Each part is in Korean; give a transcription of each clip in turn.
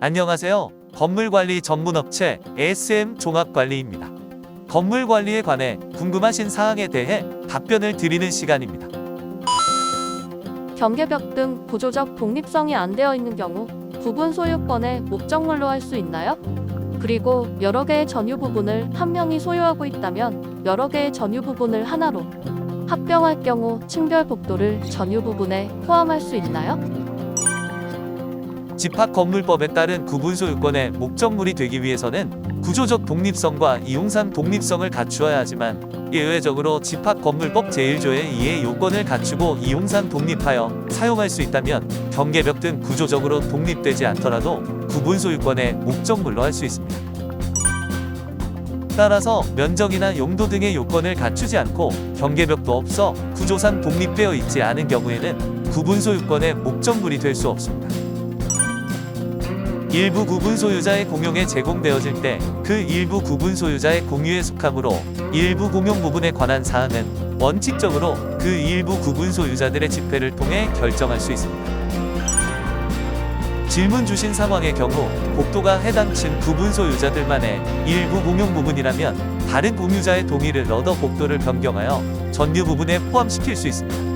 안녕하세요. 건물관리 전문업체 ASM 종합관리입니다. 건물관리에 관해 궁금하신 사항에 대해 답변을 드리는 시간입니다. 경계벽 등 구조적 독립성이 안 되어 있는 경우 부분 소유권의 목적물로 할 수 있나요? 그리고 여러 개의 전유 부분을 한 명이 소유하고 있다면 여러 개의 전유 부분을 하나로 합병할 경우 층별 복도를 전유 부분에 포함할 수 있나요? 집합건물법에 따른 구분 소 유권의 목적물이 되기 위해서는 구조적 독립성과 이용상 독립성을 갖추어야 하지만 예외적으로 집합건물법 제1조의 이의 요건을 갖추고 이용상 독립하여 사용할 수 있다면 경계벽 등 구조적으로 독립되지 않더라도 구분 소 유권의 목적물로 할 수 있습니다. 따라서 면적이나 용도 등의 요건을 갖추지 않고 경계벽도 없어 구조상 독립되어 있지 않은 경우에는 구분 소유권의 목적물이 될 수 없습니다. 일부 구분 소유자의 공용에 제공되어질 때 그 일부 구분 소유자의 공유에 속하므로 일부 공용 부분에 관한 사항은 원칙적으로 그 일부 구분 소유자들의 집회를 통해 결정할 수 있습니다. 질문 주신 상황의 경우 복도가 해당 층 구분 소유자들만의 일부 공용 부분이라면 다른 공유자의 동의를 얻어 복도를 변경하여 전유 부분에 포함시킬 수 있습니다.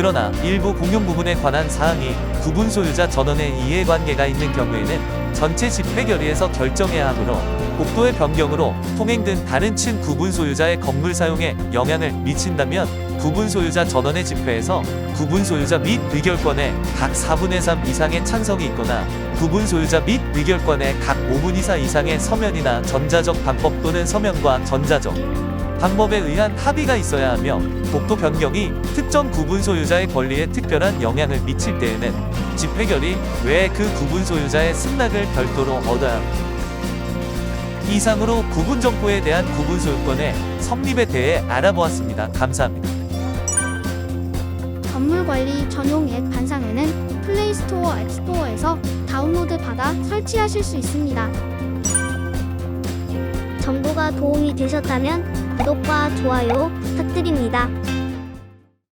그러나 일부 공용 부분에 관한 사항이 구분 소유자 전원의 이해관계가 있는 경우에는 전체 집회 결의에서 결정해야 하므로 복도의 변경으로 통행 등 다른 층 구분 소유자의 건물 사용에 영향을 미친다면 구분 소유자 전원의 집회에서 구분 소유자 및 의결권에 각 4분의 3 이상의 찬성이 있거나 구분 소유자 및 의결권에 각 5분 이사 이상의 서면이나 전자적 방법 또는 서면과 전자적 방법에 의한 합의가 있어야 하며 복도 변경이 특정 구분 소유자의 권리에 특별한 영향을 미칠 때에는 집회결의 외에 그 구분 소유자의 승낙을 별도로 얻어야 합니다. 이상으로 구분 정보에 대한 구분 소유권의 성립에 대해 알아보았습니다. 감사합니다. 건물 관리 전용 앱 반상회는 플레이스토어 앱스토어에서 다운로드 받아 설치하실 수 있습니다. 정보가 도움이 되셨다면 구독과 좋아요 부탁드립니다.